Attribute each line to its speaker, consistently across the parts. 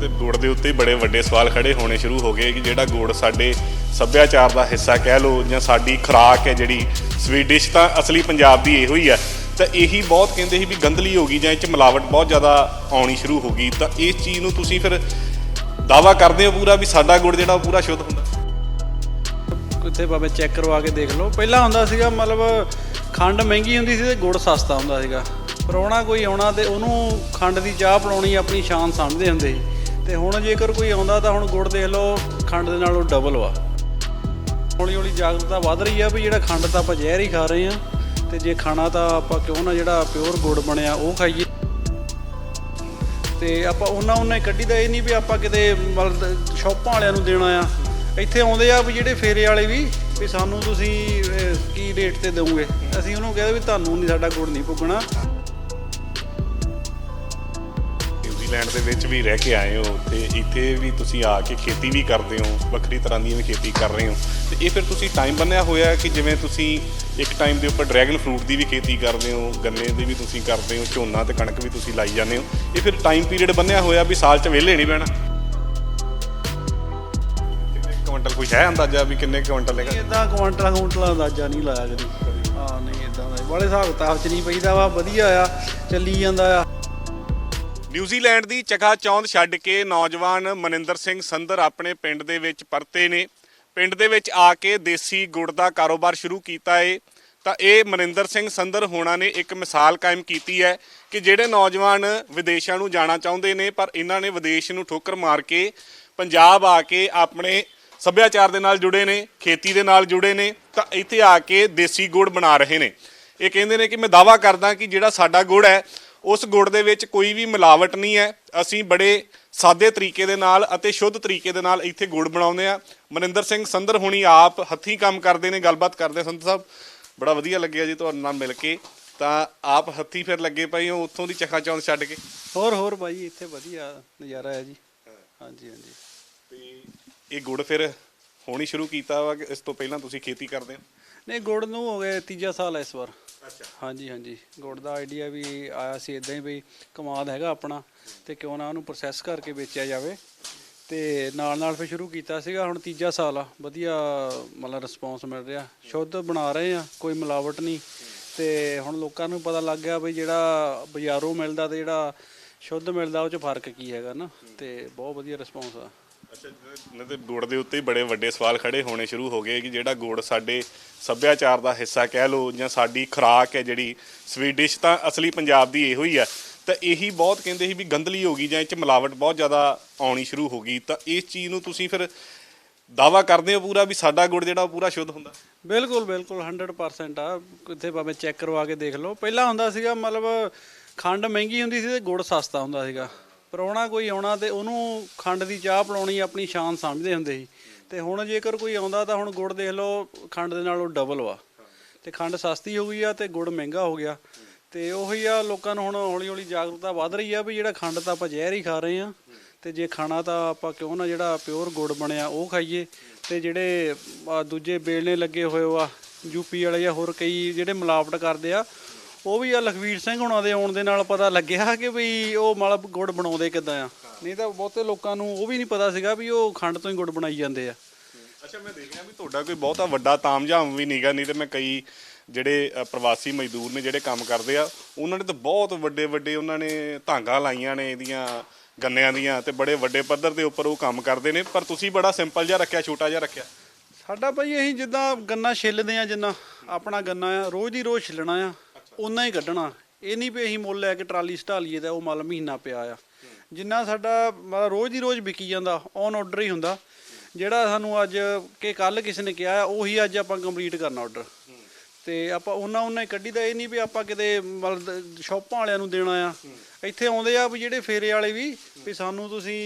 Speaker 1: ਤੇ ਗੁੜ ਦੇ ਉੱਤੇ ਬੜੇ ਵੱਡੇ ਸਵਾਲ ਖੜੇ ਹੋਣੇ ਸ਼ੁਰੂ ਹੋ ਗਏ ਕਿ ਜਿਹੜਾ ਗੁੜ ਸਾਡੇ ਸੱਭਿਆਚਾਰ ਦਾ ਹਿੱਸਾ ਕਹਿ ਲਓ ਜਾਂ ਸਾਡੀ ਖੁਰਾਕ ਹੈ ਜਿਹੜੀ ਸਵੀਟ ਡਿਸ਼ ਤਾਂ ਅਸਲੀ ਪੰਜਾਬ ਦੀ ਇਹੋ ਹੀ ਹੈ, ਤਾਂ ਇਹੀ ਬਹੁਤ ਕਹਿੰਦੇ ਸੀ ਵੀ ਗੰਦਲੀ ਹੋ ਗਈ ਜਾਂ ਇਹ ਚ ਮਿਲਾਵਟ ਬਹੁਤ ਜ਼ਿਆਦਾ ਆਉਣੀ ਸ਼ੁਰੂ ਹੋ ਗਈ, ਤਾਂ ਇਸ ਚੀਜ਼ ਨੂੰ ਤੁਸੀਂ ਫਿਰ ਦਾਵਾ ਕਰਦੇ ਹੋ ਪੂਰਾ ਵੀ ਸਾਡਾ ਗੁੜ ਜਿਹੜਾ ਉਹ ਪੂਰਾ ਸ਼ੁੱਧ ਹੁੰਦਾ?
Speaker 2: ਕਿੱਥੇ ਬਾਬੇ ਚੈੱਕ ਕਰਵਾ ਕੇ ਦੇਖ ਲਓ। ਪਹਿਲਾਂ ਹੁੰਦਾ ਸੀਗਾ ਮਤਲਬ ਖੰਡ ਮਹਿੰਗੀ ਹੁੰਦੀ ਸੀ ਤੇ ਗੁੜ ਸਸਤਾ ਹੁੰਦਾ ਸੀਗਾ। ਪਰੋਣਾ ਕੋਈ ਆਉਣਾ ਤੇ ਉਹਨੂੰ ਖੰਡ ਦੀ ਚਾਹ ਪਿਲਾਉਣੀ ਆਪਣੀ ਸ਼ਾਨ ਸਮਝਦੇ ਹੁੰਦੇ ਸੀ। ਤੇ ਹੁਣ ਜੇਕਰ ਕੋਈ ਆਉਂਦਾ ਤਾਂ ਹੁਣ ਗੁੜ ਦੇਖ ਲਓ, ਖੰਡ ਦੇ ਨਾਲੋਂ ਡਬਲ ਵਾ। ਹੌਲੀ ਹੌਲੀ ਜਾਗਰੂਕਤਾ ਵੱਧ ਰਹੀ ਆ ਵੀ ਜਿਹੜਾ ਖੰਡ ਤਾਂ ਆਪਾਂ ਜ਼ਹਿਰ ਹੀ ਖਾ ਰਹੇ ਆ, ਤੇ ਜੇ ਖਾਣਾ ਤਾਂ ਆਪਾਂ ਕਿਉਂ ਨਾ ਜਿਹੜਾ ਪਿਓਰ ਗੁੜ ਬਣਿਆ, ਉਹ ਖਾਈਏ। ਤੇ ਆਪਾਂ ਉਹਨਾਂ ਉਹਨਾਂ ਹੀ ਕੱਢੀਦਾ ਇਹ ਨਹੀਂ ਵੀ ਆਪਾਂ ਕਿਤੇ ਮਤਲਬ ਸ਼ੌਪਾਂ ਵਾਲਿਆਂ ਨੂੰ ਦੇਣਾ ਆ। ਇੱਥੇ ਆਉਂਦੇ ਆ ਵੀ ਜਿਹੜੇ ਫੇਰੇ ਵਾਲੇ ਵੀ ਵੀ ਸਾਨੂੰ ਤੁਸੀਂ ਕੀ ਰੇਟ ਤੇ ਦਿਓਗੇ ਅਸੀਂ ਉਹਨੂੰ ਕਹਿੰਦੇ ਵੀ ਤੁਹਾਨੂੰ ਨਹੀਂ ਸਾਡਾ ਗੁੜ ਨਹੀਂ ਪੁੱਗਣਾ
Speaker 1: ਨਿਊਜ਼ੀਲੈਂਡ ਦੇ ਵਿੱਚ ਵੀ ਰਹਿ ਕੇ ਆਏ ਹੋ ਤੇ ਇੱਥੇ ਵੀ ਤੁਸੀਂ ਆ ਕੇ ਖੇਤੀ ਵੀ ਕਰਦੇ ਹੋ ਵੱਖਰੀ ਤਰ੍ਹਾਂ ਦੀ ਵੀ ਖੇਤੀ ਕਰ ਰਹੇ ਹੋ। ਤੇ ਇਹ ਫਿਰ ਤੁਸੀਂ ਟਾਈਮ ਬੰਨਿਆ ਹੋਇਆ ਕਿ ਜਿਵੇਂ ਤੁਸੀਂ ਇੱਕ ਟਾਈਮ ਦੇ ਉੱਪਰ ਡਰੈਗਨ ਫਰੂਟ ਦੀ ਵੀ ਖੇਤੀ ਕਰਦੇ ਹੋ ਗੰਨੇ ਦੀ ਵੀ ਤੁਸੀਂ ਕਰਦੇ ਹੋ ਝੋਨਾ ਤੇ ਕਣਕ ਵੀ ਤੁਸੀਂ ਲਾਈ ਜਾਂਦੇ ਹੋ। ਇਹ ਫਿਰ ਟਾਈਮ ਪੀਰੀਅਡ ਬੰਨਿਆ ਹੋਇਆ ਵੀ ਸਾਲ 'ਚ ਵਿਹਲੇ ਨਹੀਂ ਬਹਿਣਾ। ਕਿੰਨੇ ਕੁਇੰਟਲ ਕੋਈ ਹੈ ਅੰਦਾਜ਼ਾ ਵੀ ਕਿੰਨੇ ਕੁ ਕੁਇੰਟਲ ਹੈਗਾ?
Speaker 2: ਇਦਾਂ ਕੁਆਂਟਲਾਂ ਕੁਆਂਟਲਾਂ ਅੰਦਾਜ਼ਾ ਨਹੀਂ ਲਾਇਆ ਕਦੀ। ਹਾਂ ਨਹੀਂ ਇਦਾਂ ਦਾ ਬੜੇ ਹਿਸਾਬ ਕਿਤਾਬ ਚ ਨਹੀਂ ਪਈਦਾ ਵਾ ਵਧੀਆ ਆ ਚੱਲੀ ਜਾਂਦਾ ਆ।
Speaker 1: ਨਿਊਜ਼ੀਲੈਂਡ ਦੀ ਚਕਾ ਚੌਂਦ ਛੱਡ ਕੇ ਨੌਜਵਾਨ ਮਨਿੰਦਰ ਸਿੰਘ ਸੰਦਰ ਆਪਣੇ ਪਿੰਡ ਦੇ ਵਿੱਚ ਪਰਤੇ ਨੇ। ਪਿੰਡ ਦੇ ਵਿੱਚ ਆ ਕੇ ਦੇਸੀ ਗੁੜ ਦਾ ਕਾਰੋਬਾਰ ਸ਼ੁਰੂ ਕੀਤਾ ਏ। ਤਾਂ ਇਹ ਮਨਿੰਦਰ ਸਿੰਘ ਸੰਦਰ ਹੋਣਾ ਨੇ ਇੱਕ ਮਿਸਾਲ ਕਾਇਮ ਕੀਤੀ ਹੈ ਕਿ ਜਿਹੜੇ ਨੌਜਵਾਨ ਵਿਦੇਸ਼ਾਂ ਨੂੰ ਜਾਣਾ ਚਾਹੁੰਦੇ ਨੇ, ਪਰ ਇਹਨਾਂ ਨੇ ਵਿਦੇਸ਼ ਨੂੰ ਠੋਕਰ ਮਾਰ ਕੇ ਪੰਜਾਬ ਆ ਕੇ ਆਪਣੇ ਸੱਭਿਆਚਾਰ ਦੇ ਨਾਲ ਜੁੜੇ ਨੇ, ਖੇਤੀ ਦੇ ਨਾਲ ਜੁੜੇ ਨੇ, ਤਾਂ ਇੱਥੇ ਆ ਕੇ ਦੇਸੀ ਗੁੜ ਬਣਾ ਰਹੇ ਨੇ। ਇਹ ਕਹਿੰਦੇ ਨੇ ਕਿ ਮੈਂ ਦਾਵਾ ਕਰਦਾ ਕਿ ਜਿਹੜਾ ਸਾਡਾ ਗੁੜ ਹੈ ਉਸ ਗੁੜ ਦੇ ਵਿੱਚ ਕੋਈ ਵੀ ਮਿਲਾਵਟ ਨਹੀਂ ਹੈ। ਅਸੀਂ ਬੜੇ ਸਾਦੇ ਤਰੀਕੇ ਦੇ ਨਾਲ ਅਤੇ ਸ਼ੁੱਧ ਤਰੀਕੇ ਦੇ ਨਾਲ ਇੱਥੇ ਗੁੜ ਬਣਾਉਂਦੇ ਆ ਮਨਿੰਦਰ ਸਿੰਘ ਸੰਦਰ ਹੁਣੀ ਆਪ ਹੱਥੀਂ ਕੰਮ ਕਰਦੇ ਨੇ ਗੱਲਬਾਤ ਕਰਦੇ ਆ। ਸੰਦਰ ਸਾਹਿਬ। ਬੜਾ ਵਧੀਆ ਲੱਗਿਆ ਜੀ ਤੁਹਾਡੇ ਨਾਲ ਮਿਲ ਕੇ। ਤਾਂ ਆਪ ਹੱਥੀਂ ਫਿਰ ਲੱਗੇ ਪਏ ਹੋ ਉੱਥੋਂ ਦੀ ਚਖਾ ਚੌਂਦ ਛੱਡ ਕੇ।
Speaker 2: ਹੋਰ ਹੋਰ ਭਾਈ ਇੱਥੇ ਵਧੀਆ ਨਜ਼ਾਰਾ ਹੈ ਜੀ। ਹਾਂਜੀ ਹਾਂਜੀ।
Speaker 1: ਤੇ ਇਹ ਗੁੜ ਫਿਰ ਹੋਣੀ ਸ਼ੁਰੂ ਕੀਤਾ ਵਾ ਕਿ ਇਸ ਤੋਂ ਪਹਿਲਾਂ ਤੁਸੀਂ ਖੇਤੀ ਕਰਦੇ ਹੋ?
Speaker 2: ਨਹੀਂ ਗੁੜ ਨੂੰ ਹੋ ਗਿਆ ਤੀਜਾ ਸਾਲ ਹੈ ਇਸ ਵਾਰ।
Speaker 1: ਅੱਛਾ।
Speaker 2: ਹਾਂਜੀ ਹਾਂਜੀ। ਗੁੜ ਦਾ ਆਈਡੀਆ ਵੀ ਆਇਆ ਸੀ ਇਦਾਂ ਹੀ ਵੀ ਕਮਾਦ ਹੈਗਾ ਆਪਣਾ ਤੇ ਕਿਉਂ ਨਾ ਉਹਨੂੰ ਪ੍ਰੋਸੈਸ ਕਰਕੇ ਵੇਚਿਆ ਜਾਵੇ। ਤੇ ਨਾਲ ਨਾਲ ਫਿਰ ਸ਼ੁਰੂ ਕੀਤਾ ਸੀਗਾ, ਹੁਣ ਤੀਜਾ ਸਾਲ ਆ। ਵਧੀਆ ਮਤਲਬ ਰਿਸਪੌਂਸ ਮਿਲ ਰਿਹਾ। ਸ਼ੁੱਧ ਬਣਾ ਰਹੇ ਆ, ਕੋਈ ਮਿਲਾਵਟ ਨਹੀਂ। ਤੇ ਹੁਣ ਲੋਕਾਂ ਨੂੰ ਪਤਾ ਲੱਗ ਗਿਆ ਵੀ ਜਿਹੜਾ ਬਾਜ਼ਾਰੋਂ ਮਿਲਦਾ ਤੇ ਜਿਹੜਾ ਸ਼ੁੱਧ ਮਿਲਦਾ, ਉਹ ਚ ਫ਼ਰਕ ਕੀ ਹੈਗਾ ਨਾ। ਤੇ ਬਹੁਤ ਵਧੀਆ ਰਿਸਪੌਂਸ ਆ।
Speaker 1: ਅੱਛਾ, ਇਹਨਾਂ ਦੇ ਗੁੜ ਦੇ ਉੱਤੇ ਹੀ ਬੜੇ ਵੱਡੇ ਸਵਾਲ ਖੜੇ ਹੋਣੇ ਸ਼ੁਰੂ ਹੋ ਗਏ ਕਿ ਜਿਹੜਾ ਗੁੜ ਸਾਡੇ ਸੱਭਿਆਚਾਰ ਦਾ ਹਿੱਸਾ ਕਹਿ ਲਓ ਜਾਂ ਸਾਡੀ ਖੁਰਾਕ ਹੈ ਜਿਹੜੀ ਸਵੀਟ ਡਿਸ਼ ਤਾਂ ਅਸਲੀ ਪੰਜਾਬ ਦੀ ਇਹੋ ਹੀ ਆ ਤਾਂ ਇਹੀ ਬਹੁਤ ਕਹਿੰਦੇ ਸੀ ਵੀ ਗੰਦਲੀ ਹੋ ਗਈ ਜਾਂ ਇਹ ਚ ਮਿਲਾਵਟ ਬਹੁਤ ਜ਼ਿਆਦਾ ਆਉਣੀ ਸ਼ੁਰੂ ਹੋ ਗਈ। ਤਾਂ ਇਸ ਚੀਜ਼ ਨੂੰ ਤੁਸੀਂ ਫਿਰ ਦਾਵਾ ਕਰਦੇ ਹੋ ਪੂਰਾ ਵੀ ਸਾਡਾ ਗੁੜ ਜਿਹੜਾ ਉਹ ਪੂਰਾ ਸ਼ੁੱਧ ਹੁੰਦਾ?
Speaker 2: ਬਿਲਕੁਲ ਬਿਲਕੁਲ 100% ਆ। ਕਿੱਥੇ ਭਾਵੇਂ ਚੈੱਕ ਕਰਵਾ ਕੇ ਦੇਖ ਲਓ। ਪਹਿਲਾਂ ਹੁੰਦਾ ਸੀਗਾ ਮਤਲਬ ਖੰਡ ਮਹਿੰਗੀ ਹੁੰਦੀ ਸੀ ਤੇ ਗੁੜ ਸਸਤਾ ਹੁੰਦਾ ਸੀਗਾ। ਪਰੋਣਾ ਕੋਈ ਆਉਣਾ ਤੇ ਉਹਨੂੰ ਖੰਡ ਦੀ ਚਾਹ ਪਿਲਾਉਣੀ ਆਪਣੀ ਸ਼ਾਨ ਸਮਝਦੇ ਹੁੰਦੇ ਸੀ। ਤੇ ਹੁਣ ਜੇਕਰ ਕੋਈ ਆਉਂਦਾ ਤਾਂ ਹੁਣ ਗੁੜ ਦੇਖ ਲਓ, ਖੰਡ ਦੇ ਨਾਲੋਂ ਡਬਲ ਵਾ। ਤੇ ਖੰਡ ਸਸਤੀ ਹੋ ਗਈ ਆ ਤੇ ਗੁੜ ਮਹਿੰਗਾ ਹੋ ਗਿਆ। ਤੇ ਉਹੀ ਆ ਲੋਕਾਂ ਨੂੰ ਹੁਣ ਹੌਲੀ ਹੌਲੀ ਜਾਗਰੂਕਤਾ ਵੱਧ ਰਹੀ ਆ ਵੀ ਜਿਹੜਾ ਖੰਡ ਤਾਂ ਆਪਾਂ ਜ਼ਹਿਰ ਹੀ ਖਾ ਰਹੇ ਆ। ਤੇ ਜੇ ਖਾਣਾ ਤਾਂ ਆਪਾਂ ਕਿਉਂ ਨਾ ਜਿਹੜਾ ਪਿਓਰ ਗੁੜ ਬਣਿਆ ਉਹ ਖਾਈਏ। ਤੇ ਜਿਹੜੇ ਦੂਜੇ ਬੇਲਣੇ ਲੱਗੇ ਹੋਏ ਆ ਯੂਪੀ ਵਾਲੇ ਜਾਂ ਹੋਰ ਕਈ ਜਿਹੜੇ ਮਿਲਾਵਟ ਕਰਦੇ ਆ ਉਹ ਵੀ ਆ ਲਖਵੀਰ ਸਿੰਘ ਹੁਣਾਂ ਦੇ ਆਉਣ ਦੇ ਨਾਲ ਪਤਾ ਲੱਗਿਆ ਕਿ ਵੀ ਉਹ ਮਤਲਬ ਗੁੜ ਬਣਾਉਂਦੇ ਕਿਦਾਂ ਆ। ਨਹੀਂ ਤਾਂ ਬਹੁਤੇ ਲੋਕਾਂ ਨੂੰ ਉਹ ਵੀ ਨਹੀਂ ਪਤਾ ਸੀਗਾ ਵੀ ਉਹ ਖੰਡ ਤੋਂ ਹੀ ਗੁੜ ਬਣਾਈ ਜਾਂਦੇ ਆ।
Speaker 1: ਅੱਛਾ ਮੈਂ ਦੇਖ ਰਿਹਾ ਵੀ ਤੁਹਾਡਾ ਕੋਈ ਬਹੁਤਾ ਵੱਡਾ ਤਾਮਝਾਮ ਵੀ ਨਹੀਂਗਾ ਨਹੀਂ ਤੇ ਮੈਂ ਕਈ ਜਿਹੜੇ ਪ੍ਰਵਾਸੀ ਮਜ਼ਦੂਰ ਨੇ ਜਿਹੜੇ ਕੰਮ ਕਰਦੇ ਆ ਉਹਨਾਂ ਨੇ ਤਾਂ ਬਹੁਤ ਵੱਡੇ ਵੱਡੇ ਉਹਨਾਂ ਨੇ ਧਾਂਗਾ ਲਾਈਆਂ ਨੇ ਇਹਦੀਆਂ ਗੰਨਿਆਂ ਦੀਆਂ ਤੇ ਬੜੇ ਵੱਡੇ ਪੱਧਰ ਦੇ ਉੱਪਰ ਉਹ ਕੰਮ ਕਰਦੇ ਨੇ ਪਰ ਤੁਸੀਂ ਬੜਾ ਸਿੰਪਲ ਜਿਹਾ ਰੱਖਿਆ ਛੋਟਾ ਜਿਹਾ ਰੱਖਿਆ।
Speaker 2: ਸਾਡਾ ਭਾਈ ਅਸੀਂ ਜਿੱਦਾਂ ਗੰਨਾ ਛਿੱਲਦੇ ਆ ਜਿੰਨਾ ਆਪਣਾ ਗੰਨਾ ਆ ਰੋਜ਼ ਦੀ ਰੋਜ਼ ਛਿੱਲਣਾ ਆ। ਉਨਾ ਹੀ ਕੱਢਣਾ। ਇਹ ਨਹੀਂ ਵੀ ਅਸੀਂ ਮੁੱਲ ਲੈ ਕੇ ਟਰਾਲੀ ਸਟਾਲੀਏ ਦਾ ਉਹ ਮਲ ਮਹੀਨਾ ਪਿਆ ਆ। ਜਿੰਨਾ ਸਾਡਾ ਮਤਲਬ ਰੋਜ਼ ਦੀ ਰੋਜ਼ ਵਿਕੀ ਜਾਂਦਾ ਔਨ ਆਰਡਰ ਹੀ ਹੁੰਦਾ। ਜਿਹੜਾ ਸਾਨੂੰ ਅੱਜ ਕਿ ਕੱਲ ਕਿਸੇ ਨੇ ਕਿਹਾ ਉਹੀ ਅੱਜ ਆਪਾਂ ਕੰਪਲੀਟ ਕਰਨਾ ਆਰਡਰ ਤੇ ਆਪਾਂ ਉਹਨਾਂ ਉਹਨਾਂ ਹੀ ਕੱਢੀ ਦਾ, ਇਹ ਨਹੀਂ ਵੀ ਆਪਾਂ ਕਿਤੇ ਮਤਲਬ ਸ਼ੌਪਾਂ ਵਾਲਿਆਂ ਨੂੰ ਦੇਣਾ ਆ। ਇੱਥੇ ਆਉਂਦੇ ਆ ਵੀ ਜਿਹੜੇ ਫੇਰੇ ਵਾਲੇ ਵੀ ਵੀ ਸਾਨੂੰ ਤੁਸੀਂ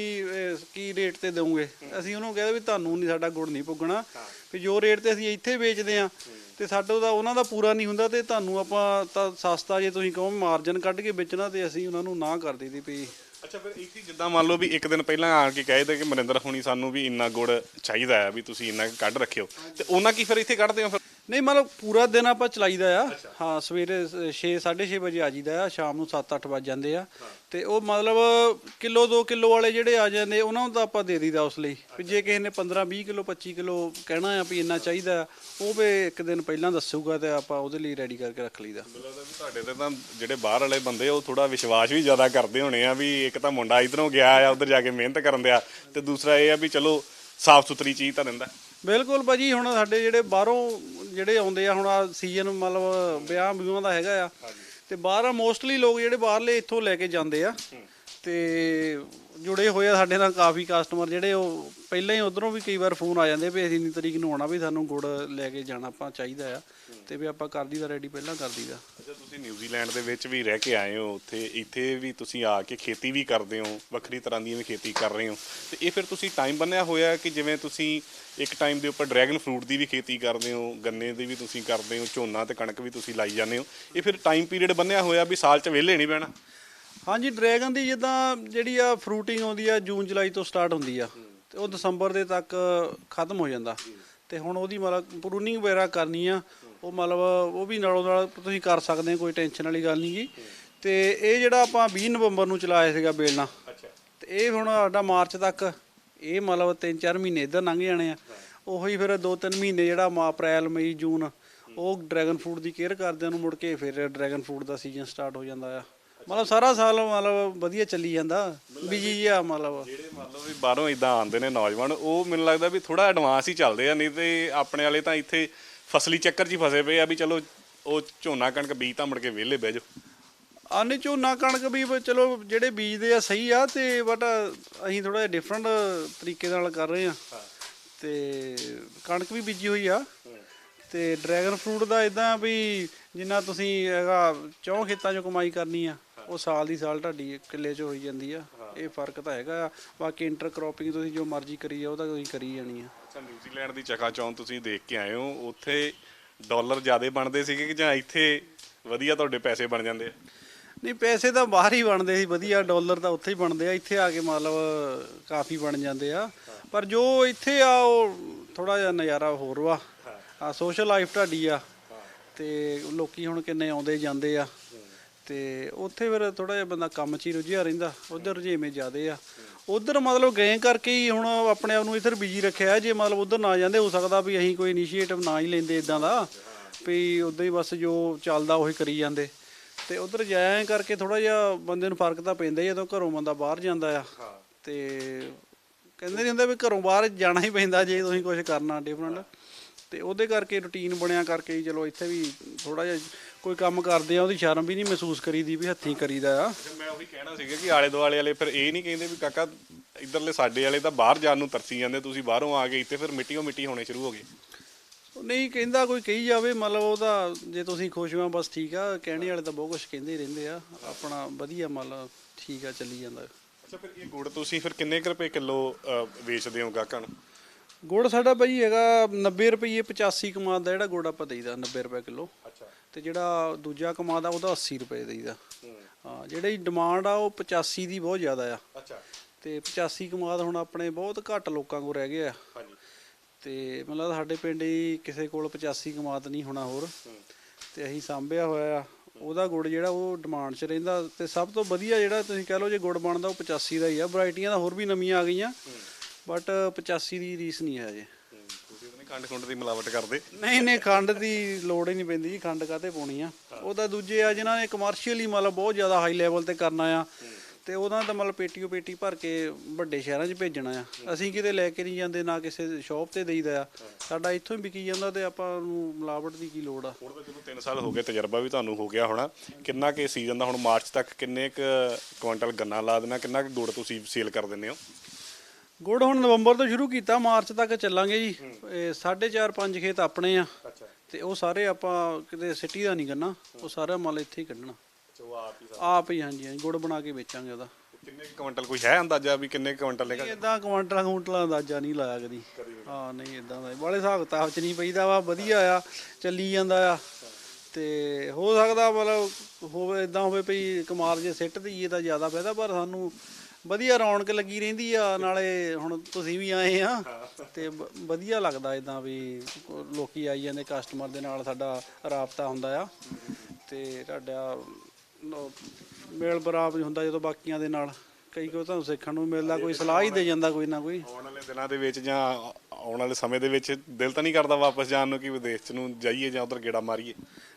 Speaker 2: ਕੀ ਰੇਟ ਤੇ ਦਿਓਗੇ ਅਸੀਂ ਉਹਨੂੰ ਕਹਿੰਦੇ ਵੀ ਤੁਹਾਨੂੰ ਨਹੀਂ ਸਾਡਾ ਗੁੜ ਨਹੀਂ ਪੁੱਗਣਾ ਵੀ ਜੋ ਰੇਟ ਤੇ ਅਸੀਂ ਇੱਥੇ ਵੇਚਦੇ ਆ ਤੇ ਸਾਡਾ ਉਹਦਾ ਉਹਨਾਂ ਦਾ ਪੂਰਾ ਨਹੀਂ ਹੁੰਦਾ ਤੇ ਤੁਹਾਨੂੰ ਆਪਾਂ ਤਾਂ ਸਸਤਾ ਜੇ ਤੁਸੀਂ ਕਹੋ ਮਾਰਜਨ ਕੱਢ ਕੇ ਵੇਚਣਾ ਤੇ ਅਸੀਂ ਉਹਨਾਂ ਨੂੰ ਨਾ ਕਰ ਦਈਦੀ ਵੀ
Speaker 1: ਅੱਛਾ, ਫਿਰ ਇੱਥੇ ਜਿੱਦਾਂ ਮੰਨ ਲਓ ਵੀ ਇੱਕ ਦਿਨ ਪਹਿਲਾਂ ਆ ਕੇ ਕਹੇ ਤੇ ਕਿ ਮਨਿੰਦਰ ਹੁਣੀ ਸਾਨੂੰ ਵੀ ਇੰਨਾ ਗੁੜ ਚਾਹੀਦਾ ਹੈ ਵੀ ਤੁਸੀਂ ਇੰਨਾ ਕੁ ਕੱਢ ਰੱਖਿਓ। ਤੇ ਉਹਨਾਂ ਕੀ ਫਿਰ ਇੱਥੇ ਕੱਢਦੇ ਹੋ ਫਿਰ?
Speaker 2: ਨਹੀਂ ਮਤਲਬ ਪੂਰਾ ਦਿਨ ਆਪਾਂ ਚਲਾਈਦਾ ਆ। ਹਾਂ ਸਵੇਰੇ 6 6:30 ਵਜੇ ਆ ਜੀਦਾ ਆ। ਸ਼ਾਮ ਨੂੰ 7-8 ਵੱਜ ਜਾਂਦੇ ਆ। ਤੇ ਉਹ ਮਤਲਬ ਕਿਲੋ 2 ਕਿਲੋ ਵਾਲੇ ਜਿਹੜੇ ਆ ਜਾਂਦੇ ਉਹਨਾਂ ਨੂੰ ਤਾਂ ਆਪਾਂ ਦੇ ਦਈਦਾ ਉਸ ਲਈ। ਵੀ ਜੇ ਕਿਸੇ ਨੇ 15 20 ਕਿਲੋ 25 ਕਿਲੋ ਕਹਿਣਾ ਆ ਵੀ ਇੰਨਾ ਚਾਹੀਦਾ ਉਹ ਵੀ ਇੱਕ ਦਿਨ ਪਹਿਲਾਂ ਦੱਸੂਗਾ ਤੇ ਆਪਾਂ ਉਹਦੇ ਲਈ ਰੈਡੀ ਕਰਕੇ ਰੱਖ ਲਈਦਾ।
Speaker 1: ਤੁਹਾਡੇ ਤੇ ਤਾਂ ਜਿਹੜੇ ਬਾਹਰ ਵਾਲੇ ਬੰਦੇ ਉਹ ਥੋੜਾ ਵਿਸ਼ਵਾਸ ਵੀ ਜ਼ਿਆਦਾ ਕਰਦੇ ਹੋਣੇ ਆ ਵੀ ਇੱਕ ਤਾਂ ਮੁੰਡਾ ਇਧਰੋਂ ਗਿਆ ਆ ਉਧਰ ਜਾ ਕੇ ਮਿਹਨਤ ਕਰਨ ਦਿਆ। ਤੇ ਦੂਸਰਾ ਇਹ ਆ ਵੀ ਚਲੋ ਸਾਫ਼ ਸੁਥਰੀ ਚੀਜ਼ ਤਾਂ ਦਿੰਦਾ।
Speaker 2: ਬਿਲਕੁਲ ਭਾਜੀ ਹੁਣ ਸਾਡੇ ਜਿਹੜੇ ਬਾਹਰੋਂ ਜਿਹੜੇ ਆਉਂਦੇ ਆ ਹੁਣ ਆ ਸੀਜ਼ਨ ਮਤਲਬ ਵਿਆਹ ਵਿਊਹਾਂ ਦਾ ਹੈਗਾ ਆ। ਤੇ ਬਾਹਰ ਮੋਸਟਲੀ ਲੋਕ ਜਿਹੜੇ ਬਾਹਰਲੇ ਇੱਥੋਂ ਲੈ ਕੇ ਜਾਂਦੇ ਆ। ਤੇ ਜੁੜੇ ਹੋਏ ਆ ਸਾਡੇ ਨਾਲ ਕਾਫੀ ਕਸਟਮਰ ਜਿਹੜੇ ਉਹ ਪਹਿਲਾਂ ਹੀ ਉਧਰੋਂ ਵੀ ਕਈ ਵਾਰ ਫੋਨ ਆ ਜਾਂਦੇ ਵੀ ਅਸੀਂ ਇੰਨੀ ਤਰੀਕ ਨੂੰ ਆਉਣਾ ਵੀ ਸਾਨੂੰ ਗੁੜ ਲੈ ਕੇ ਜਾਣਾ ਆਪਾਂ ਚਾਹੀਦਾ ਆ ਤੇ ਵੀ ਆਪਾਂ ਕਰ ਦਈਦਾ ਰੈਡੀ ਪਹਿਲਾਂ ਕਰ ਦਈਦਾ।
Speaker 1: ਅੱਛਾ, ਤੁਸੀਂ ਨਿਊਜ਼ੀਲੈਂਡ ਦੇ ਵਿੱਚ ਵੀ ਰਹਿ ਕੇ ਆਏ ਹੋ, ਉੱਥੇ ਇੱਥੇ ਵੀ ਤੁਸੀਂ ਆ ਕੇ ਖੇਤੀ ਵੀ ਕਰਦੇ ਹੋ, ਵੱਖਰੀ ਤਰ੍ਹਾਂ ਦੀ ਵੀ ਖੇਤੀ ਕਰ ਰਹੇ ਹੋ। ਤੇ ਇਹ ਫਿਰ ਤੁਸੀਂ ਟਾਈਮ ਬੰਨਿਆ ਹੋਇਆ ਕਿ ਜਿਵੇਂ ਤੁਸੀਂ ਇੱਕ ਟਾਈਮ ਦੇ ਉੱਪਰ ਡਰੈਗਨ ਫਰੂਟ ਦੀ ਵੀ ਖੇਤੀ ਕਰਦੇ ਹੋ, ਗੰਨੇ ਦੀ ਵੀ ਤੁਸੀਂ ਕਰਦੇ ਹੋ, ਝੋਨਾ ਤੇ ਕਣਕ ਵੀ ਤੁਸੀਂ ਲਾਈ ਜਾਂਦੇ ਹੋ। ਇਹ ਫਿਰ ਟਾਈਮ ਪੀਰੀਅਡ ਬੰਨਿਆ ਹੋਇਆ ਵੀ ਸਾਲ 'ਚ ਵਿਹਲੇ ਨਹੀਂ ਬਹਿਣਾ।
Speaker 2: ਹਾਂਜੀ ਡਰੈਗਨ ਦੀ ਜਿੱਦਾਂ ਜਿਹੜੀ ਆ ਫਰੂਟਿੰਗ ਆਉਂਦੀ ਆ ਜੂਨ ਜੁਲਾਈ ਤੋਂ ਸਟਾਰਟ ਹੁੰਦੀ ਆ ਤੇ ਉਹ ਦਸੰਬਰ ਦੇ ਤੱਕ ਖਤਮ ਹੋ ਜਾਂਦਾ। ਤੇ ਹੁਣ ਉਹਦੀ ਮਤਲਬ ਪ੍ਰੂਨਿੰਗ ਵਗੈਰਾ ਕਰਨੀ ਆ ਉਹ ਮਤਲਬ ਉਹ ਵੀ ਨਾਲੋਂ ਨਾਲ ਤੁਸੀਂ ਕਰ ਸਕਦੇ ਹੋ ਕੋਈ ਟੈਨਸ਼ਨ ਵਾਲੀ ਗੱਲ ਨਹੀਂ ਜੀ ਤੇ ਇਹ ਜਿਹੜਾ ਆਪਾਂ 20 ਨਵੰਬਰ ਨੂੰ ਚਲਾਇਆ ਸੀਗਾ ਬੇਲਣਾ
Speaker 1: ਅੱਛਾ।
Speaker 2: ਤੇ ਇਹ ਹੁਣ ਸਾਡਾ ਮਾਰਚ ਤੱਕ ਇਹ ਮਤਲਬ 3-4 ਮਹੀਨੇ ਇਧਰ ਲੰਘ ਜਾਣੇ ਆ। ਉਹੀ ਫਿਰ 2-3 ਮਹੀਨੇ ਜਿਹੜਾ ਮਾ ਅਪ੍ਰੈਲ ਮਈ ਜੂਨ ਉਹ ਡਰੈਗਨ ਫਰੂਟ ਦੀ ਕੇਅਰ ਕਰਦਿਆਂ ਨੂੰ ਮੁੜ ਕੇ ਫਿਰ ਡਰੈਗਨ ਫਰੂਟ ਦਾ ਸੀਜ਼ਨ ਸਟਾਰਟ ਹੋ ਜਾਂਦਾ ਆ। ਮਤਲਬ ਸਾਰਾ ਸਾਲ ਮਤਲਬ ਵਧੀਆ ਚੱਲੀ ਜਾਂਦਾ ਬਿਜ਼ੀ ਜਿਹਾ ਮਤਲਬ।
Speaker 1: ਜਿਹੜੇ ਮੰਨ ਲਓ ਵੀ ਬਾਹਰੋਂ ਇਦਾਂ ਆਉਂਦੇ ਨੇ ਨੌਜਵਾਨ ਉਹ ਮੈਨੂੰ ਲੱਗਦਾ ਵੀ ਥੋੜਾ ਐਡਵਾਂਸ ਹੀ ਚੱਲਦੇ ਆ ਨਹੀਂ ਤੇ ਆਪਣੇ ਵਾਲੇ ਤਾਂ ਇੱਥੇ ਫਸਲੀ ਚੱਕਰ 'ਚ ਹੀ ਫਸੇ ਪਏ ਆ ਵੀ ਚਲੋ ਉਹ ਝੋਨਾ ਕਣਕ ਬੀਜ ਤਾਂ ਮੁੜ ਕੇ ਵਿਹਲੇ ਬਹਿ ਜਾਓ।
Speaker 2: ਆਨੇ ਝੋਨਾ ਕਣਕ ਵੀ ਬ- ਚਲੋ ਜਿਹੜੇ ਬੀਜਦੇ ਆ ਸਹੀ ਆ ਤੇ ਬਟ ਅਸੀਂ ਥੋੜਾ ਜਿਹਾ ਡਿਫਰੈਂਟ ਤਰੀਕੇ ਨਾਲ ਕਰ ਰਹੇ ਆ। ਤੇ ਕਣਕ ਵੀ ਬੀਜੀ ਹੋਈ ਆ। ਤੇ ਡਰੈਗਨ ਫਰੂਟ ਦਾ ਇਦਾਂ ਵੀ ਜਿੰਨਾ ਤੁਸੀਂ ਹੈਗਾ ਚੌਂ ਖੇਤਾਂ 'ਚੋਂ ਕਮਾਈ ਕਰਨੀ ਆ। ਉਹ ਸਾਲ ਦੀ ਸਾਲ ਤੁਹਾਡੀ ਕਿੱਲੇ 'ਚ ਹੋਈ ਜਾਂਦੀ ਆ। ਇਹ ਫ਼ਰਕ ਤਾਂ ਹੈਗਾ। ਆ ਬਾਕੀ ਇੰਟਰ ਕ੍ਰੋਪਿੰਗ ਤੁਸੀਂ ਜੋ ਮਰਜ਼ੀ ਕਰੀ ਜਾਓ ਉਹ ਤਾਂ ਤੁਸੀਂ ਕਰੀ ਜਾਣੀ ਆ।
Speaker 1: ਅੱਛਾ ਨਿਊਜ਼ੀਲੈਂਡ ਦੀ ਚਕਾ ਚੌਂਦ ਤੁਸੀਂ ਦੇਖ ਕੇ ਆਏ ਹੋ ਉੱਥੇ ਡਾਲਰ ਜ਼ਿਆਦੇ ਬਣਦੇ ਸੀਗੇ ਕਿ ਜਾਂ ਇੱਥੇ ਵਧੀਆ ਤੁਹਾਡੇ ਪੈਸੇ ਬਣ ਜਾਂਦੇ ਆ?
Speaker 2: ਨਹੀਂ ਪੈਸੇ ਤਾਂ ਬਾਹਰ ਹੀ ਬਣਦੇ ਸੀ। ਵਧੀਆ ਡਾਲਰ ਤਾਂ ਉੱਥੇ ਹੀ ਬਣਦੇ ਆ। ਇੱਥੇ ਆ ਕੇ ਮਤਲਬ ਕਾਫੀ ਬਣ ਜਾਂਦੇ ਆ। ਪਰ ਜੋ ਇੱਥੇ ਆ ਉਹ ਥੋੜਾ ਜਿਹਾ ਨਜ਼ਾਰਾ ਹੋਰ ਵਾ। ਆ ਸੋਸ਼ਲ ਲਾਈਫ ਤੁਹਾਡੀ ਆ। ਤੇ ਲੋਕੀ ਹੁਣ ਕਿੰਨੇ ਆਉਂਦੇ ਜਾਂਦੇ ਆ। ਤੇ ਉੱਥੇ ਫਿਰ ਥੋੜਾ ਜਿਹਾ ਬੰਦਾ ਕੰਮ 'ਚ ਹੀ ਰੁੱਝਿਆ ਰਹਿੰਦਾ ਉਧਰ ਰੁਝੇਵੇਂ ਜ਼ਿਆਦੇ ਆ। ਉਧਰ ਮਤਲਬ ਗਏ ਕਰਕੇ ਹੀ ਹੁਣ ਆਪਣੇ ਆਪ ਨੂੰ ਇੱਧਰ ਬਿਜ਼ੀ ਰੱਖਿਆ ਜੇ ਮਤਲਬ ਉਧਰ ਨਾ ਜਾਂਦੇ ਹੋ ਸਕਦਾ ਵੀ ਅਸੀਂ ਕੋਈ ਇਨੀਸ਼ੀਏਟਿਵ ਨਾ ਹੀ ਲੈਂਦੇ ਇਦਾਂ ਦਾ ਵੀ ਉਦਾਂ ਹੀ ਬਸ ਜੋ ਚੱਲਦਾ ਉਹੀ ਕਰੀ ਜਾਂਦੇ। ਤੇ ਉਧਰ ਜਾਇਆ ਕਰਕੇ ਥੋੜਾ ਜਿਹਾ ਬੰਦੇ ਨੂੰ ਫ਼ਰਕ ਤਾਂ ਪੈਂਦਾ ਹੀ ਜਦੋਂ ਘਰੋਂ ਬੰਦਾ ਬਾਹਰ ਜਾਂਦਾ ਆ। ਤੇ ਕਹਿੰਦੇ ਨਹੀਂ ਹੁੰਦਾ ਵੀ ਘਰੋਂ ਬਾਹਰ ਜਾਣਾ ਹੀ ਪੈਂਦਾ ਜੇ ਤੁਸੀਂ ਕੁਝ ਕਰਨਾ ਡਿਫਰੈਂਟ ਤੇ ਉਹਦੇ ਕਰਕੇ ਰੁਟੀਨ ਬਣਿਆ ਕਰਕੇ ਹੀ ਚਲੋ ਇੱਥੇ ਵੀ ਥੋੜਾ ਜਿਹਾ ਕੋਈ ਕੰਮ ਕਰਦੇ ਆ ਉਹਦੀ ਸ਼ਰਮ ਵੀ ਨਹੀਂ ਮਹਿਸੂਸ ਕਰੀਦੀ ਵੀ ਹੱਥੀਂ ਕਰੀਦਾ ਆ।
Speaker 1: ਮੈਂ ਉਹੀ ਕਹਿਣਾ ਸੀਗਾ ਕਿ ਆਲੇ ਦੁਆਲੇ ਵਾਲੇ ਫਿਰ ਇਹ ਨਹੀਂ ਕਹਿੰਦੇ ਵੀ ਕਾਕਾ ਇਧਰਲੇ ਸਾਡੇ ਵਾਲੇ ਤਾਂ ਬਾਹਰ ਜਾਣ ਨੂੰ ਤਰਸੀ ਜਾਂਦੇ ਤੁਸੀਂ ਬਾਹਰੋਂ ਆ ਗਏ ਇੱਥੇ ਫਿਰ ਮਿੱਟੀਓ ਮਿੱਟੀ ਹੋਣੇ ਸ਼ੁਰੂ ਹੋ ਗਏ।
Speaker 2: ਨਹੀਂ ਕਹਿੰਦਾ ਕੋਈ ਕਹੀ ਜਾਵੇ ਮਤਲਬ ਉਹਦਾ ਜੇ ਤੁਸੀਂ ਖੁਸ਼ ਹੋ ਬਸ ਠੀਕ ਆ ਕਹਿਣੇ ਵਾਲੇ ਤਾਂ ਬਹੁਤ ਕੁਝ ਕਹਿੰਦੇ ਰਹਿੰਦੇ ਆ ਆਪਣਾ ਵਧੀਆ ਮਤਲਬ ਠੀਕ ਆ ਚੱਲੀ ਜਾਂਦਾ।
Speaker 1: ਅੱਛਾ ਫਿਰ ਇਹ ਗੁੜ ਤੁਸੀਂ ਫਿਰ ਕਿੰਨੇ ਕੁ ਰੁਪਏ ਕਿਲੋ ਵੇਚਦੇ ਹੋ ਗਾਹਕਾਂ ਨੂੰ?
Speaker 2: ਗੁੜ ਸਾਡਾ ਬਾਈ ਹੈਗਾ 90 ਰੁਪਏ 85 ਕਮਾਦ ਦਾ ਜਿਹੜਾ ਗੁੜ ਆਪਾਂ ਦੇਈਦਾ 90 ਰੁਪਏ ਕਿਲੋ।
Speaker 1: ਅੱਛਾ।
Speaker 2: ਤੇ ਜਿਹੜਾ ਦੂਜਾ ਕਮਾਦ ਆ ਉਹਦਾ 80 ਰੁਪਏ ਦੇਈਦਾ। ਹਾਂ। ਜਿਹੜੀ ਡਿਮਾਂਡ ਆ ਉਹ 85 ਦੀ ਬਹੁਤ ਜ਼ਿਆਦਾ ਆ।
Speaker 1: ਅੱਛਾ।
Speaker 2: ਤੇ 85 ਕਮਾਦ ਹੁਣ ਆਪਣੇ ਬਹੁਤ ਘੱਟ ਲੋਕਾਂ ਕੋਲ ਰਹਿ ਗਏ ਆ।
Speaker 1: ਹਾਂਜੀ।
Speaker 2: ਤੇ ਮਤਲਬ ਸਾਡੇ ਪਿੰਡ ਹੀ ਕਿਸੇ ਕੋਲ 85 ਕਮਾਦ ਨਹੀਂ ਹੋਣਾ ਹੋਰ। ਤੇ ਅਸੀਂ ਸਾਂਭਿਆ ਹੋਇਆ ਆ। ਉਹਦਾ ਗੁੜ ਜਿਹੜਾ ਉਹ ਡਿਮਾਂਡ 'ਚ ਰਹਿੰਦਾ। ਤੇ ਸਭ ਤੋਂ ਵਧੀਆ ਜਿਹੜਾ ਤੁਸੀਂ ਕਹਿ ਲਓ ਜੇ ਗੁੜ ਬਣਦਾ ਉਹ 85 ਦਾ ਹੀ ਆ। ਵੈਰਾਈਟੀਆਂ ਤਾਂ ਹੋਰ ਵੀ ਨਵੀਆਂ ਆ ਗਈਆਂ। ਬਟ 85 ਦੀ ਰੀਸ ਨਹੀਂ ਹੈ ਜੇ
Speaker 1: ਤੁਸੀਂ ਤਾਂ ਨਹੀਂ ਖੰਡ ਖੁੰਡ ਦੀ ਮਿਲਾਵਟ ਕਰਦੇ।
Speaker 2: ਨਹੀਂ ਨਹੀਂ ਖੰਡ ਦੀ ਲੋੜ ਹੀ ਨਹੀਂ ਪੈਂਦੀ ਜੀ ਖੰਡ ਕਾਤੇ ਪਾਉਣੀ ਆ। ਉਹ ਤਾਂ ਦੂਜੇ ਆ ਜਿਨ੍ਹਾਂ ਨੇ ਕਮਰਸ਼ੀਅਲੀ ਮਤਲਬ ਬਹੁਤ ਜ਼ਿਆਦਾ ਹਾਈ ਲੈਵਲ ਤੇ ਕਰਨਾ ਆ ਤੇ ਉਹਨਾਂ ਦਾ ਮਤਲਬ ਪੇਟੀਓ ਪੇਟੀ ਭਰ ਕੇ ਵੱਡੇ ਸ਼ਹਿਰਾਂ 'ਚ ਭੇਜਣਾ ਆ। ਅਸੀਂ ਕਿਤੇ ਲੈ ਕੇ ਨਹੀਂ ਜਾਂਦੇ ਨਾ ਕਿਸੇ ਸ਼ਾਪ ਤੇ ਦੇਈਦਾ ਆ। ਸਾਡਾ ਇੱਥੋਂ ਹੀ ਵਿਕੀ ਜਾਂਦਾ ਤੇ ਆਪਾਂ ਨੂੰ ਮਿਲਾਵਟ ਦੀ ਕੀ ਲੋੜ ਆ।
Speaker 1: ਹੁਣ ਤਾਂ ਚਲੋ 3 ਸਾਲ ਹੋ ਗਏ ਤਜਰਬਾ ਵੀ ਤੁਹਾਨੂੰ ਹੋ ਗਿਆ ਹੋਣਾ। ਕਿੰਨਾ ਕੇ ਸੀਜ਼ਨ ਦਾ ਹੁਣ ਮਾਰਚ ਤੱਕ ਕਿੰਨੇ ਕ ਕੁਇੰਟਲ ਗੰਨਾ ਲਾ ਦੇਣਾ ਕਿੰਨਾ ਕੁ ਗੁੜ ਤੁਸੀਂ ਸੇਲ ਕਰ ਦਿੰਦੇ ਹੋ?
Speaker 2: ਗੁੜ ਹੁਣ ਨਵੰਬਰ ਤੋਂ ਸ਼ੁਰੂ ਕੀਤਾ ਮਾਰਚ ਤੱਕ ਚੱਲਾਂਗੇ ਜੀ। ਇਹ 4.5 5 ਖੇਤ ਆਪਣੇ ਆ। ਤੇ ਉਹ ਸਾਰੇ ਆਪਾਂ ਕਿਤੇ ਸਿਟੀ ਦਾ ਨਹੀਂ ਕਰਨਾ ਉਹ ਸਾਰਾ ਮਾਲ ਇੱਥੇ ਹੀ ਕੱਢਣਾ।
Speaker 1: ਆਪ ਹੀ
Speaker 2: ਹਾਂਜੀ ਹਾਂਜੀ ਗੁੜ ਬਣਾ ਕੇ ਵੇਚਾਂਗੇ ਉਹਦਾ।
Speaker 1: ਕਿੰਨੇ ਕੁਇੰਟਲ ਕੋਈ ਹੈ ਅੰਦਾਜ਼ਾ ਵੀ ਕਿੰਨੇ ਕੁਇੰਟਲ ਨਿਕਲ
Speaker 2: ਇਦਾਂ ਕੁਆਂਟਲਾਂ ਦਾ ਅੰਦਾਜ਼ਾ ਨਹੀਂ ਲਾਇਆ ਕਦੀ। ਹਾਂ ਨਹੀਂ ਇਦਾਂ ਦਾ ਬਾਲੇ ਹਿਸਾਬ ਕਿਤਾਬ ਚ ਨਹੀਂ ਪਈਦਾ ਵਾ ਵਧੀਆ ਆ ਚੱਲੀ ਜਾਂਦਾ ਆ। ਤੇ ਹੋ ਸਕਦਾ ਮਤਲਬ ਹੋਵੇ ਇਦਾਂ ਹੋਵੇ ਭਈ ਕਮਾਲ ਜੇ ਸਿੱਟ ਦਈਏ ਤਾਂ ਜ਼ਿਆਦਾ ਫਾਇਦਾ ਪਰ ਸਾਨੂੰ ਵਧੀਆ ਰੌਣਕ ਲੱਗੀ ਰਹਿੰਦੀ ਆ ਨਾਲੇ ਹੁਣ ਤੁਸੀਂ ਵੀ ਆਏ ਆ ਤੇ ਵਧੀਆ ਲੱਗਦਾ ਇਦਾਂ ਵੀ ਲੋਕੀ ਆਈ ਜਾਂਦੇ ਕਸਟਮਰ ਦੇ ਨਾਲ ਸਾਡਾ ਰਾਬਤਾ ਹੁੰਦਾ ਆ। ਤੇ ਤੁਹਾਡਾ ਮੇਲ ਬਰਾਬ ਹੁੰਦਾ ਜਦੋਂ ਬਾਕੀਆਂ ਦੇ ਨਾਲ। ਕਈ ਕੋ ਤੁਹਾਨੂੰ ਸਿੱਖਣ ਨੂੰ ਮਿਲਦਾ ਕੋਈ ਸਲਾਹ ਹੀ ਦੇ ਜਾਂਦਾ ਕੋਈ ਨਾ ਕੋਈ।
Speaker 1: ਆਉਣ ਵਾਲੇ ਦਿਨਾਂ ਦੇ ਵਿੱਚ ਜਾਂ ਆਉਣ ਵਾਲੇ ਸਮੇਂ ਦੇ ਵਿੱਚ ਦਿਲ ਤਾਂ ਨਹੀਂ ਕਰਦਾ ਵਾਪਸ ਜਾਣ ਨੂੰ ਕਿ ਵਿਦੇਸ਼ 'ਚ ਨੂੰ ਜਾਈਏ ਜਾਂ ਉਧਰ ਗੇੜਾ ਮਾਰੀਏ।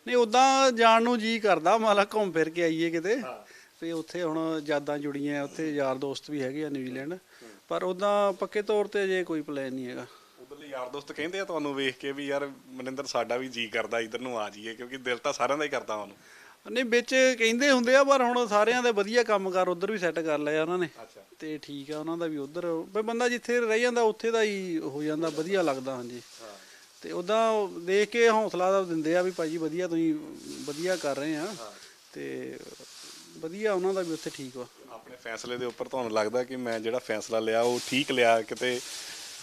Speaker 2: ਨਹੀਂ ਉਦਾਂ ਜਾਣ ਨੂੰ ਜੀ ਕਰਦਾ ਮਾਲਾ ਘੁੰਮ ਫਿਰ ਕੇ ਆਈਏ ਕਿਤੇ। ਵੀ ਉੱਥੇ ਹੁਣ ਯਾਦਾਂ ਜੁੜੀਆਂ ਉੱਥੇ ਯਾਰ ਦੋਸਤ ਵੀ ਹੈਗੇ ਆ ਨਿਊਜ਼ੀਲੈਂਡ। ਪਰ ਉਦਾਂ ਪੱਕੇ ਤੌਰ ਤੇ ਜੇ ਕੋਈ ਪਲਾਨ ਨਹੀਂ ਹੈਗਾ।
Speaker 1: ਉਧਰਲੇ ਯਾਰ ਦੋਸਤ ਕਹਿੰਦੇ ਆ ਤੁਹਾਨੂੰ ਵੇਖ ਕੇ ਵੀ ਯਾਰ ਮਨਿੰਦਰ ਸਾਡਾ ਵੀ ਜੀ ਕਰਦਾ ਇਧਰ ਨੂੰ ਆ ਜਾਈਏ ਕਿਉਂਕਿ ਦਿਲ ਤਾਂ ਸਾਰਿਆਂ ਦਾ ਹੀ ਕਰਦਾ ਉਹਨੂੰ।
Speaker 2: ਨਹੀਂ ਵਿੱਚ ਕਹਿੰਦੇ ਹੁੰਦੇ ਆ ਪਰ ਹੁਣ ਸਾਰਿਆਂ ਦੇ ਵਧੀਆ ਕੰਮਕਾਰ ਉਧਰ ਵੀ ਸੈੱਟ ਕਰ ਲਿਆ ਉਹਨਾਂ ਨੇ। ਤੇ ਠੀਕ ਆ ਉਹਨਾਂ ਦਾ ਵੀ ਉਧਰ ਵੀ ਬੰਦਾ ਜਿੱਥੇ ਰਹਿ ਜਾਂਦਾ ਉੱਥੇ ਦਾ ਹੀ ਹੋ ਜਾਂਦਾ ਵਧੀਆ ਲੱਗਦਾ ਹਾਂਜੀ। ਤੇ ਉਦਾਂ ਦੇਖ ਕੇ ਹੌਸਲਾ ਤਾਂ ਦਿੰਦੇ ਆ ਵੀ ਭਾਜੀ ਵਧੀਆ ਤੁਸੀਂ ਵਧੀਆ ਕਰ ਰਹੇ ਆ। ਤੇ ਵਧੀਆ ਉਹਨਾਂ ਦਾ ਵੀ ਉੱਥੇ ਠੀਕ ਵਾ।
Speaker 1: ਆਪਣੇ ਫੈਸਲੇ ਦੇ ਉੱਪਰ ਤੁਹਾਨੂੰ ਲੱਗਦਾ ਕਿ ਮੈਂ ਜਿਹੜਾ ਫੈਸਲਾ ਲਿਆ ਉਹ ਠੀਕ ਲਿਆ? ਕਿਤੇ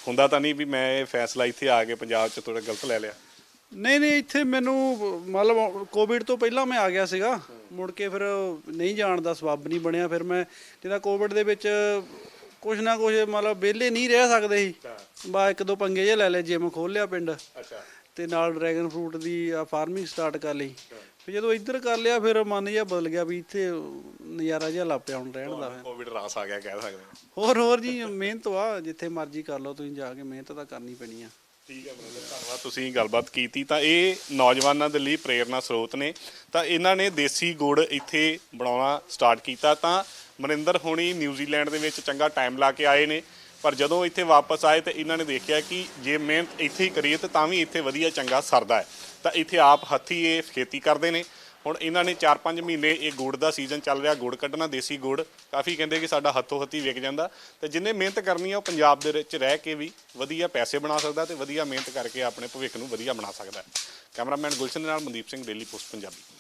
Speaker 1: ਹੁੰਦਾ ਤਾਂ ਨਹੀਂ ਵੀ ਮੈਂ ਇਹ ਫੈਸਲਾ ਇੱਥੇ ਆ ਕੇ ਪੰਜਾਬ 'ਚ ਥੋੜਾ ਗਲਤ ਲੈ ਲਿਆ?
Speaker 2: ਨਹੀਂ ਨਹੀਂ ਇੱਥੇ ਮੈਨੂੰ ਮਤਲਬ ਕੋਵਿਡ ਤੋਂ ਪਹਿਲਾਂ ਮੈਂ ਆ ਗਿਆ ਸੀਗਾ। ਮੁੜ ਕੇ ਫਿਰ ਨਹੀਂ ਜਾਣ ਦਾ ਸਬੱਬ ਨਹੀਂ ਬਣਿਆ। ਫਿਰ ਮੈਂ ਜਿਹਦਾ ਕੋਵਿਡ ਦੇ ਵਿੱਚ ਕੁਛ ਨਾ ਕੁਛ ਮਤਲਬ ਵਿਹਲੇ ਨਹੀਂ ਰਹਿ ਸਕਦੇ ਸੀ। ਬਾ ਇੱਕ ਦੋ ਪੰਗੇ ਜੇ ਲੈ ਲਏ ਜਿਮ ਖੋਲ ਲਿਆ ਪਿੰਡ।
Speaker 1: ਅੱਛਾ।
Speaker 2: ਤੇ ਨਾਲ ਡਰੈਗਨ ਫਰੂਟ ਦੀ ਫਾਰਮਿੰਗ ਸਟਾਰਟ ਕਰ ਲਈ। ਫਿਰ ਜਦੋਂ ਇੱਧਰ ਕਰ ਲਿਆ ਫਿਰ ਮਨ ਜਿਹਾ ਬਦਲ ਗਿਆ ਵੀ ਇੱਥੇ ਨਜ਼ਾਰਾ ਜਿਹਾ ਲੱਗ ਪਿਆ ਹੁਣ ਰਹਿਣ ਦਾ।
Speaker 1: ਕੋਵਿਡ ਰਾਸ ਆ ਗਿਆ ਕਹਿ ਸਕਦੇ ਹਾਂ।
Speaker 2: ਹੋਰ ਹੋਰ ਜੀ ਮਿਹਨਤ ਵਾ ਜਿੱਥੇ ਮਰਜ਼ੀ ਕਰ ਲਓ ਤੁਸੀਂ ਜਾ ਕੇ ਮਿਹਨਤ ਤਾਂ ਕਰਨੀ ਪੈਣੀ ਆ।
Speaker 1: ਠੀਕ ਹੈ ਮਨਿੰਦਰ ਧੰਨਵਾਦ ਤੁਸੀਂ ਗੱਲਬਾਤ ਕੀਤੀ। ਤਾਂ ਇਹ ਨੌਜਵਾਨਾਂ ਦੇ ਲਈ ਪ੍ਰੇਰਨਾ ਸਰੋਤ ਨੇ। ਤਾਂ ਇਹਨਾਂ ਨੇ ਦੇਸੀ ਗੁੜ ਇੱਥੇ ਬਣਾਉਣਾ ਸਟਾਰਟ ਕੀਤਾ। ਤਾਂ ਮਨਿੰਦਰ ਹੋਣੀ ਨਿਊਜ਼ੀਲੈਂਡ ਦੇ ਵਿੱਚ ਚੰਗਾ ਟਾਈਮ ਲਾ ਕੇ ਆਏ ਨੇ। ਪਰ ਜਦੋਂ ਇੱਥੇ ਵਾਪਸ ਆਏ ਤਾਂ ਇਹਨਾਂ ਨੇ ਦੇਖਿਆ ਕਿ ਜੇ ਮਿਹਨਤ ਇੱਥੇ ਹੀ ਕਰੀਏ ਤਾਂ ਤਾਂ ਵੀ ਇੱਥੇ ਵਧੀਆ ਚੰਗਾ ਸਰਦਾ ਹੈ। ਤਾਂ ਇੱਥੇ ਆਪ ਹੱਥੀ ਇਹ ਖੇਤੀ ਕਰਦੇ ਨੇ। ਹੁਣ ਇਹਨਾਂ ਨੇ 4-5 ਮਹੀਨੇ ਇਹ ਗੁੜ ਦਾ ਸੀਜ਼ਨ ਚੱਲ ਰਿਹਾ, ਗੁੜ ਕੱਢਣਾ, ਦੇਸੀ ਗੁੜ। ਕਾਫੀ ਕਹਿੰਦੇ ਕਿ ਸਾਡਾ ਹੱਥੋਂ ਹੱਥੀ ਵਿਕ ਜਾਂਦਾ। ਤੇ ਜਿੰਨੇ ਮਿਹਨਤ ਕਰਨੀ ਆ, ਉਹ ਪੰਜਾਬ ਦੇ ਵਿੱਚ ਰਹਿ ਕੇ ਵੀ ਵਧੀਆ ਪੈਸੇ ਬਣਾ ਸਕਦਾ ਤੇ ਵਧੀਆ ਮਿਹਨਤ ਕਰਕੇ ਆਪਣੇ ਭਵਿੱਖ ਨੂੰ ਵਧੀਆ ਬਣਾ ਸਕਦਾ ਕੈਮਰਾਮੈਨ ਗੁਲਸ਼ਨ ਨਾਲ ਮਨਦੀਪ ਸਿੰਘ ਡੇਲੀ ਪੋਸਟ ਪੰਜਾਬੀ।